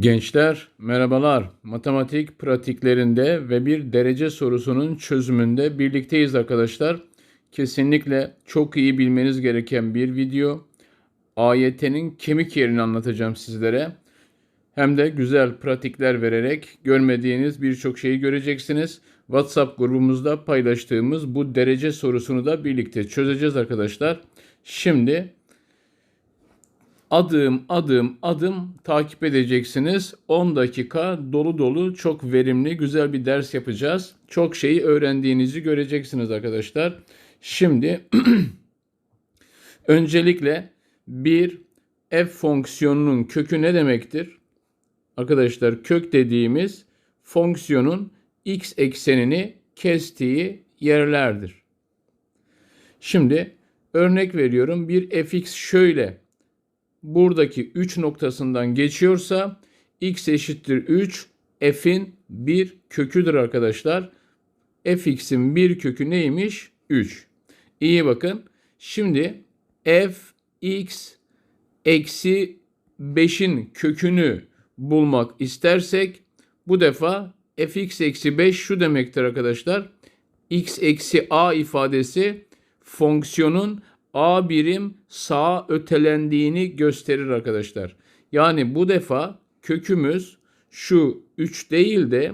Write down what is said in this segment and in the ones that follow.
Gençler merhabalar. Matematik pratiklerinde ve bir derece sorusunun çözümünde birlikteyiz arkadaşlar. Kesinlikle çok iyi bilmeniz gereken bir video. AYT'nin kemik yerini anlatacağım sizlere. Hem de güzel pratikler vererek görmediğiniz birçok şeyi göreceksiniz. WhatsApp grubumuzda paylaştığımız bu derece sorusunu da birlikte çözeceğiz arkadaşlar. Şimdi adım adım adım takip edeceksiniz. 10 dakika dolu dolu çok verimli güzel bir ders yapacağız. Çok şeyi öğrendiğinizi göreceksiniz arkadaşlar. Şimdi öncelikle bir f fonksiyonunun kökü ne demektir? Arkadaşlar kök dediğimiz fonksiyonun x eksenini kestiği yerlerdir. Şimdi örnek veriyorum bir fx şöyle buradaki 3 noktasından geçiyorsa x eşittir 3 f'in bir köküdür arkadaşlar. fx'in bir kökü neymiş? 3. İyi bakın. Şimdi f x eksi 5'in kökünü bulmak istersek bu defa fx eksi 5 şu demektir arkadaşlar. x eksi a ifadesi fonksiyonun a birim sağa ötelendiğini gösterir arkadaşlar. Yani bu defa kökümüz şu 3 değil de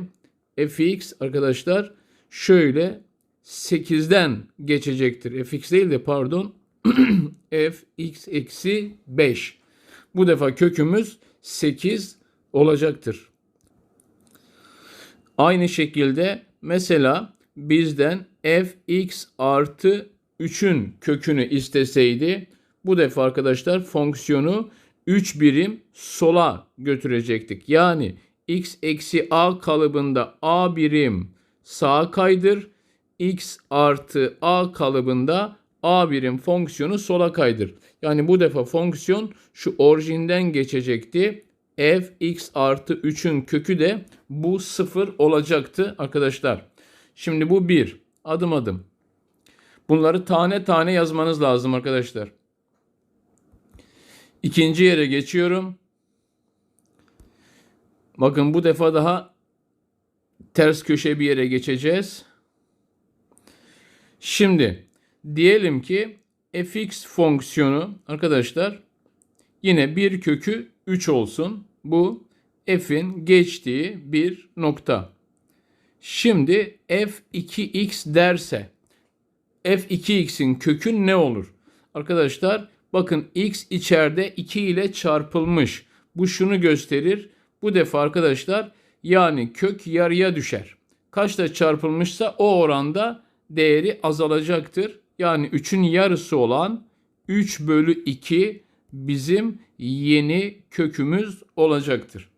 fx arkadaşlar şöyle 8'den geçecektir. fx değil de pardon fx eksi 5. Bu defa kökümüz 8 olacaktır. Aynı şekilde mesela bizden fx artı 3'ün kökünü isteseydi bu defa arkadaşlar fonksiyonu 3 birim sola götürecektik. Yani x eksi a kalıbında a birim sağa kaydır. x artı a kalıbında a birim fonksiyonu sola kaydır. Yani bu defa fonksiyon şu orijinden geçecekti. f x artı 3'ün kökü de bu sıfır olacaktı arkadaşlar. Şimdi bu bir adım adım. Bunları tane tane yazmanız lazım arkadaşlar. İkinci yere geçiyorum. Bakın bu defa daha ters köşe bir yere geçeceğiz. Şimdi diyelim ki fx fonksiyonu arkadaşlar yine bir kökü 3 olsun. Bu f'in geçtiği bir nokta. Şimdi f2x derse f2x'in kökü ne olur? Arkadaşlar bakın x içeride 2 ile çarpılmış. Bu şunu gösterir. Bu defa arkadaşlar yani kök yarıya düşer. Kaçta çarpılmışsa o oranda değeri azalacaktır. Yani 3'ün yarısı olan 3 bölü 2 bizim yeni kökümüz olacaktır.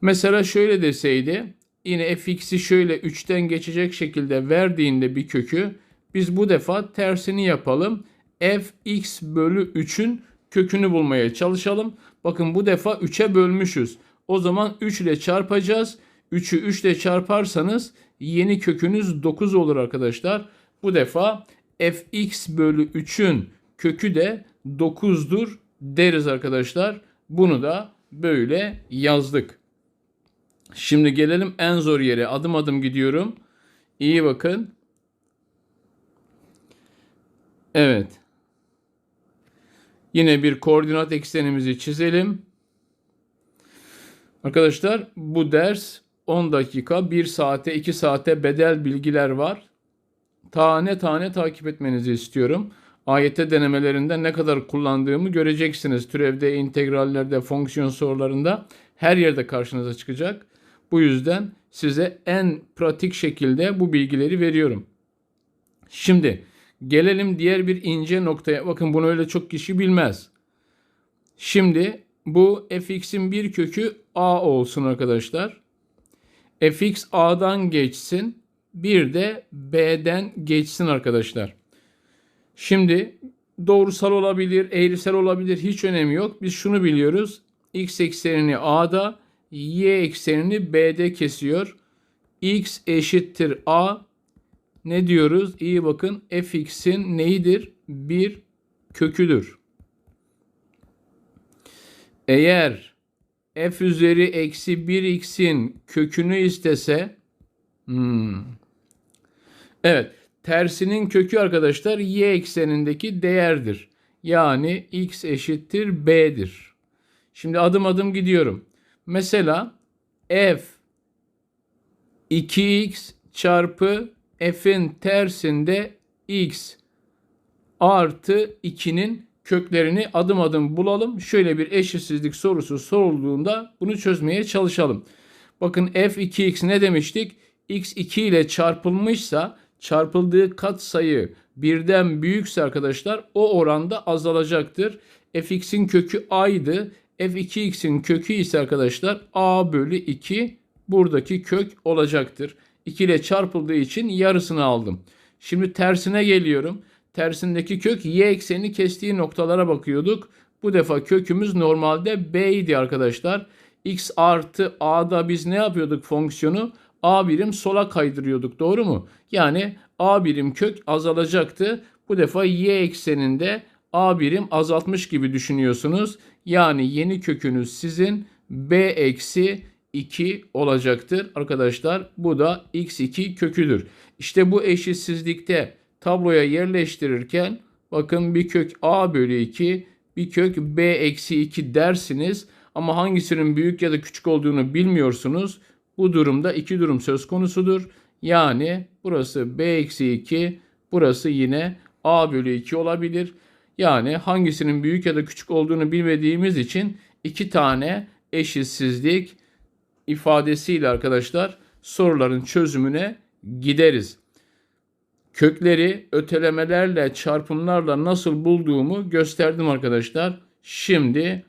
Mesela şöyle deseydi yine fx'i şöyle 3'ten geçecek şekilde verdiğinde bir kökü biz bu defa tersini yapalım. fx bölü 3'ün kökünü bulmaya çalışalım. Bakın bu defa 3'e bölmüşüz. O zaman 3 ile çarpacağız. 3'ü 3 ile çarparsanız yeni kökünüz 9 olur arkadaşlar. Bu defa fx bölü 3'ün kökü de 9'dur deriz arkadaşlar. Bunu da böyle yazdık. Şimdi gelelim en zor yere. Adım adım gidiyorum. İyi bakın. Evet. Yine bir koordinat eksenimizi çizelim. Arkadaşlar bu ders 10 dakika, 1 saate, 2 saate bedel bilgiler var. Tane tane takip etmenizi istiyorum. AYT denemelerinde ne kadar kullandığımı göreceksiniz. Türevde, integrallerde, fonksiyon sorularında her yerde karşınıza çıkacak. Bu yüzden size en pratik şekilde bu bilgileri veriyorum. Şimdi gelelim diğer bir ince noktaya. Bakın bunu öyle çok kişi bilmez. Şimdi bu fx'in bir kökü a olsun arkadaşlar. fx a'dan geçsin. Bir de b'den geçsin arkadaşlar. Şimdi doğrusal olabilir, eğrisel olabilir hiç önemi yok. Biz şunu biliyoruz. x eksenini a'da, y eksenini b'de kesiyor. x eşittir a. Ne diyoruz? İyi bakın fx'in neyidir? Bir köküdür. Eğer f üzeri eksi 1x'in kökünü istese hmm. evet tersinin kökü arkadaşlar y eksenindeki değerdir. Yani x eşittir b'dir. Şimdi adım adım gidiyorum. Mesela f 2x çarpı f'in tersinde x artı 2'nin köklerini adım adım bulalım. Şöyle bir eşitsizlik sorusu sorulduğunda bunu çözmeye çalışalım. Bakın f2x ne demiştik? x 2 ile çarpılmışsa çarpıldığı kat sayı birden büyükse arkadaşlar o oranda azalacaktır. fx'in kökü a'ydı. F2x'in kökü ise arkadaşlar a bölü 2 buradaki kök olacaktır. 2 ile çarpıldığı için yarısını aldım. Şimdi tersine geliyorum. Tersindeki kök y ekseni kestiği noktalara bakıyorduk. Bu defa kökümüz normalde b idi arkadaşlar. x artı a'da biz ne yapıyorduk fonksiyonu? a birim sola kaydırıyorduk doğru mu? Yani a birim kök azalacaktı. Bu defa y ekseninde a birim azaltmış gibi düşünüyorsunuz. Yani yeni kökünüz sizin b eksi 2 olacaktır arkadaşlar. Bu da x2 köküdür. İşte bu eşitsizlikte tabloya yerleştirirken bakın bir kök a bölü 2 bir kök b eksi 2 dersiniz. Ama hangisinin büyük ya da küçük olduğunu bilmiyorsunuz. Bu durumda iki durum söz konusudur. Yani burası b eksi 2 burası yine a bölü 2 olabilir. Yani hangisinin büyük ya da küçük olduğunu bilmediğimiz için iki tane eşitsizlik ifadesiyle arkadaşlar soruların çözümüne gideriz. Kökleri ötelemelerle, çarpımlarla nasıl bulduğumu gösterdim arkadaşlar. Şimdi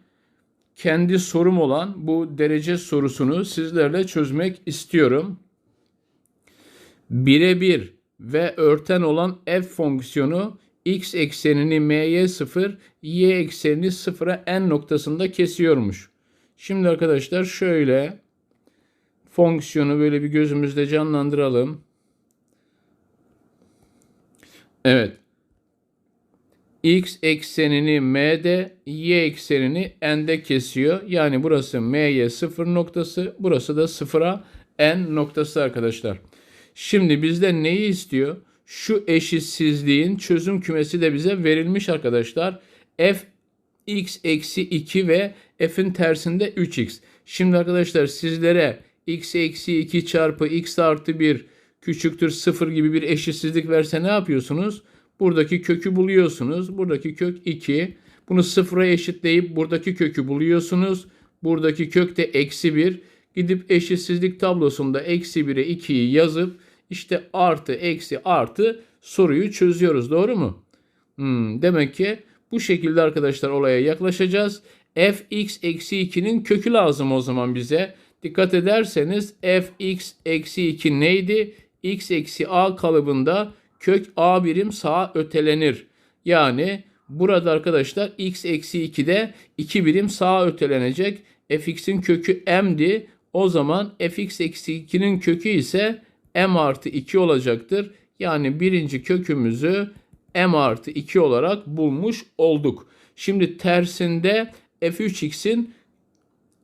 kendi sorum olan bu derece sorusunu sizlerle çözmek istiyorum. Birebir ve örten olan f fonksiyonu x eksenini m'ye 0, y eksenini 0'a n noktasında kesiyormuş. Şimdi arkadaşlar şöyle fonksiyonu böyle bir gözümüzde canlandıralım. Evet. X eksenini m'de, y eksenini n'de kesiyor. Yani burası m'ye 0 noktası, burası da 0'a n noktası arkadaşlar. Şimdi bizden neyi istiyor? Şu eşitsizliğin çözüm kümesi de bize verilmiş arkadaşlar. f x eksi 2 ve f'in tersinde 3x. Şimdi arkadaşlar sizlere x eksi 2 çarpı x artı 1 küçüktür 0 gibi bir eşitsizlik verse ne yapıyorsunuz? Buradaki kökü buluyorsunuz. Buradaki kök 2. Bunu sıfıra eşitleyip buradaki kökü buluyorsunuz. Buradaki kök de eksi 1. Gidip eşitsizlik tablosunda eksi 1'e 2'yi yazıp işte artı eksi artı soruyu çözüyoruz. Doğru mu? Hmm, demek ki bu şekilde arkadaşlar olaya yaklaşacağız. fx eksi 2'nin kökü lazım o zaman bize. Dikkat ederseniz fx eksi 2 neydi? x eksi a kalıbında kök a birim sağa ötelenir. Yani burada arkadaşlar x eksi 2'de 2 birim sağa ötelenecek. fx'in kökü m'di. O zaman fx eksi 2'nin kökü ise m artı 2 olacaktır. Yani birinci kökümüzü m artı 2 olarak bulmuş olduk. Şimdi tersinde f3x'in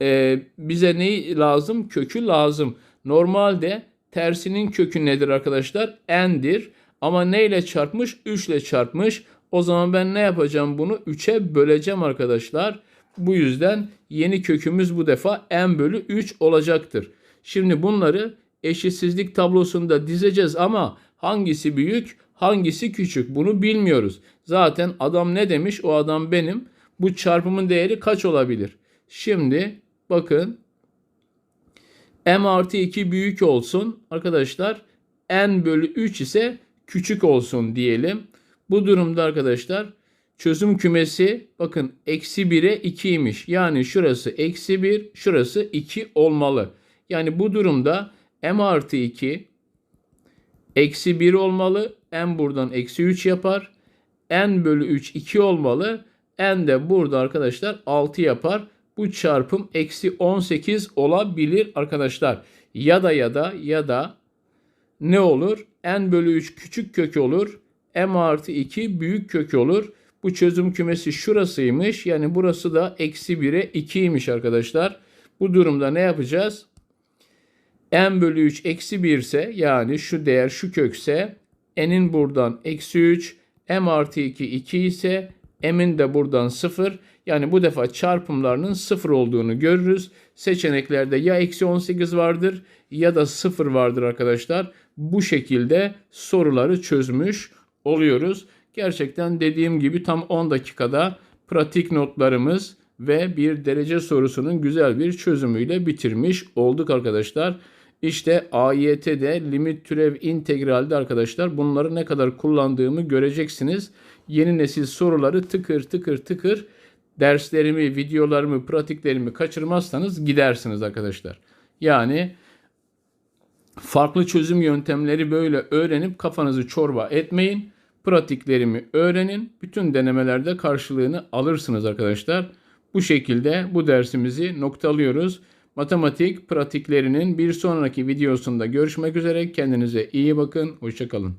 e, bize ne lazım? Kökü lazım. Normalde tersinin kökü nedir arkadaşlar? n'dir. Ama ne ile çarpmış? 3 ile çarpmış. O zaman ben ne yapacağım bunu? 3'e böleceğim arkadaşlar. Bu yüzden yeni kökümüz bu defa n bölü 3 olacaktır. Şimdi bunları eşitsizlik tablosunda dizeceğiz ama hangisi büyük hangisi küçük bunu bilmiyoruz. Zaten adam ne demiş o adam benim. Bu çarpımın değeri kaç olabilir? Şimdi bakın m artı 2 büyük olsun arkadaşlar. n bölü 3 ise küçük olsun diyelim. Bu durumda arkadaşlar çözüm kümesi bakın eksi 1'e 2'ymiş. Yani şurası eksi 1 şurası 2 olmalı. Yani bu durumda m artı 2 eksi 1 olmalı. n buradan eksi 3 yapar. n bölü 3 2 olmalı. n de burada arkadaşlar 6 yapar. Bu çarpım eksi 18 olabilir arkadaşlar. Ya da ya da ya da ne olur? n bölü 3 küçük kök olur. m artı 2 büyük kök olur. Bu çözüm kümesi şurasıymış. Yani burası da eksi 1'e 2'ymiş arkadaşlar. Bu durumda ne yapacağız? N bölü 3 eksi 1 ise yani şu değer şu kökse n'in buradan eksi 3 m artı 2 2 ise m'in de buradan 0 yani bu defa çarpımlarının 0 olduğunu görürüz. Seçeneklerde ya eksi 18 vardır ya da 0 vardır arkadaşlar. Bu şekilde soruları çözmüş oluyoruz. Gerçekten dediğim gibi tam 10 dakikada pratik notlarımız ve bir derece sorusunun güzel bir çözümüyle bitirmiş olduk arkadaşlar. İşte AYT'de limit türev integralde arkadaşlar bunları ne kadar kullandığımı göreceksiniz. Yeni nesil soruları tıkır tıkır tıkır derslerimi, videolarımı, pratiklerimi kaçırmazsanız gidersiniz arkadaşlar. Yani farklı çözüm yöntemleri böyle öğrenip kafanızı çorba etmeyin. Pratiklerimi öğrenin. Bütün denemelerde karşılığını alırsınız arkadaşlar. Bu şekilde bu dersimizi noktalıyoruz. Matematik pratiklerinin bir sonraki videosunda görüşmek üzere. Kendinize iyi bakın. Hoşçakalın.